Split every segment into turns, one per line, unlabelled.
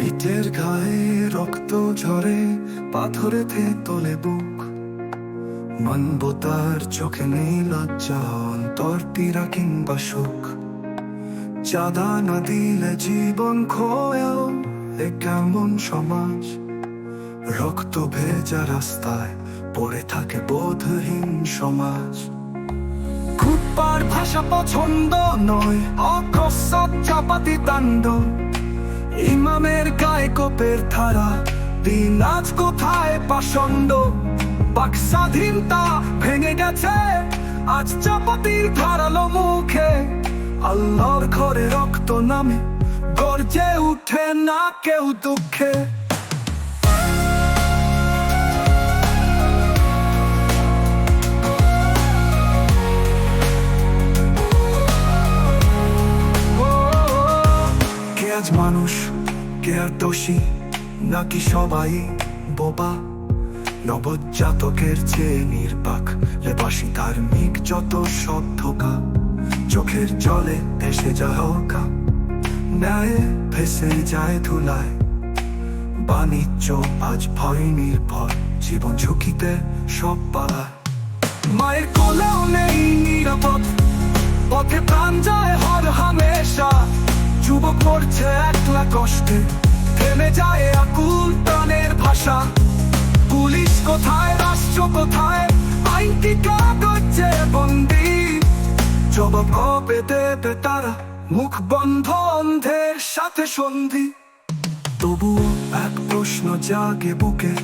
নিজের গায়ে রক্ত ঝরে পাথরেতে তোলে বুক মানবতার চোখে নেই লজ্জা অন্তর পীড়া কিংবা সুখ। চাঁদা না দিলে জীবন খোয়াও এ কেমন সমাজ। রক্ত ভেজা রাস্তায় পড়ে থাকে বোধহীন সমাজ। খুববার ভাষা পছন্দ নয় অকস্মাৎ চাপাতি তাণ্ড। ইমামের গায়ে কোপের ধারা দিন আজ কোথায় পাষণ্ড? বাক স্বাধীনতা ভেঙে গেছে, আজ চাপাতির ধারালো মুখে। আল্লাহর ঘরে রক্ত নামে, গর্জে উঠে না কেউ দুঃখে। আজ মানুষ কে আর দোষী? নাকি সবাই বোবা? নবজাতকের চেয়ে নির্বাক লেবাসী ধার্মিক যত সব ধোকা চোখের জলে ভেসে যায় হকা। ন্যায় ভেসে যায় ধুলায়, বাণিজ্য আজ ভয় নির্ভর, জীবন ঝুঁকিতে সব পালায়। মায়ের কোলেও নেই নিরাপদ, পথে প্রাণ যায় পড়ছে একলা কষ্টে। থেমে যায় আকুল প্রাণের ভাষা। পুলিশ কোথায়, রাষ্ট্র কোথায়? আইন কি কাগজে বন্দি। জবাব দেবে তারা মুখ বন্ধ, অন্ধের সাথে সন্ধি। তবুও এক প্রশ্ন জাগে বুকে,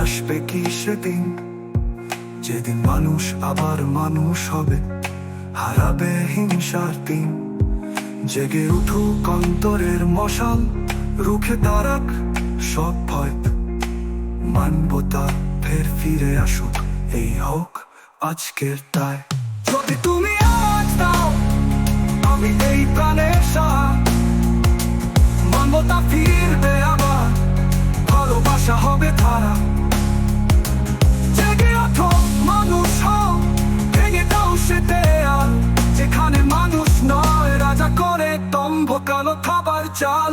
আসবে কি সেদিন? যেদিন মানুষ আবার মানুষ হবে, হারাবে হিংসার দিন। জেগে উঠুক অন্তরের মশাল, রুখে দাঁড়াক সব ভয়। মানবতা ফের ফিরে আসুক, এই হোক আজকের তাই যদি তুমি আজ দাও, আমি এই প্রাণের সাহা। মানবতা ফিরবে আবার, ভালোবাসা হবে তারা জেগে ওঠো, মানুষ হও, ভেঙে দাও সে দেয়াল, যেখানে মানুষ নয়। রাজা করে তম্ভ কালো খাবার চাল।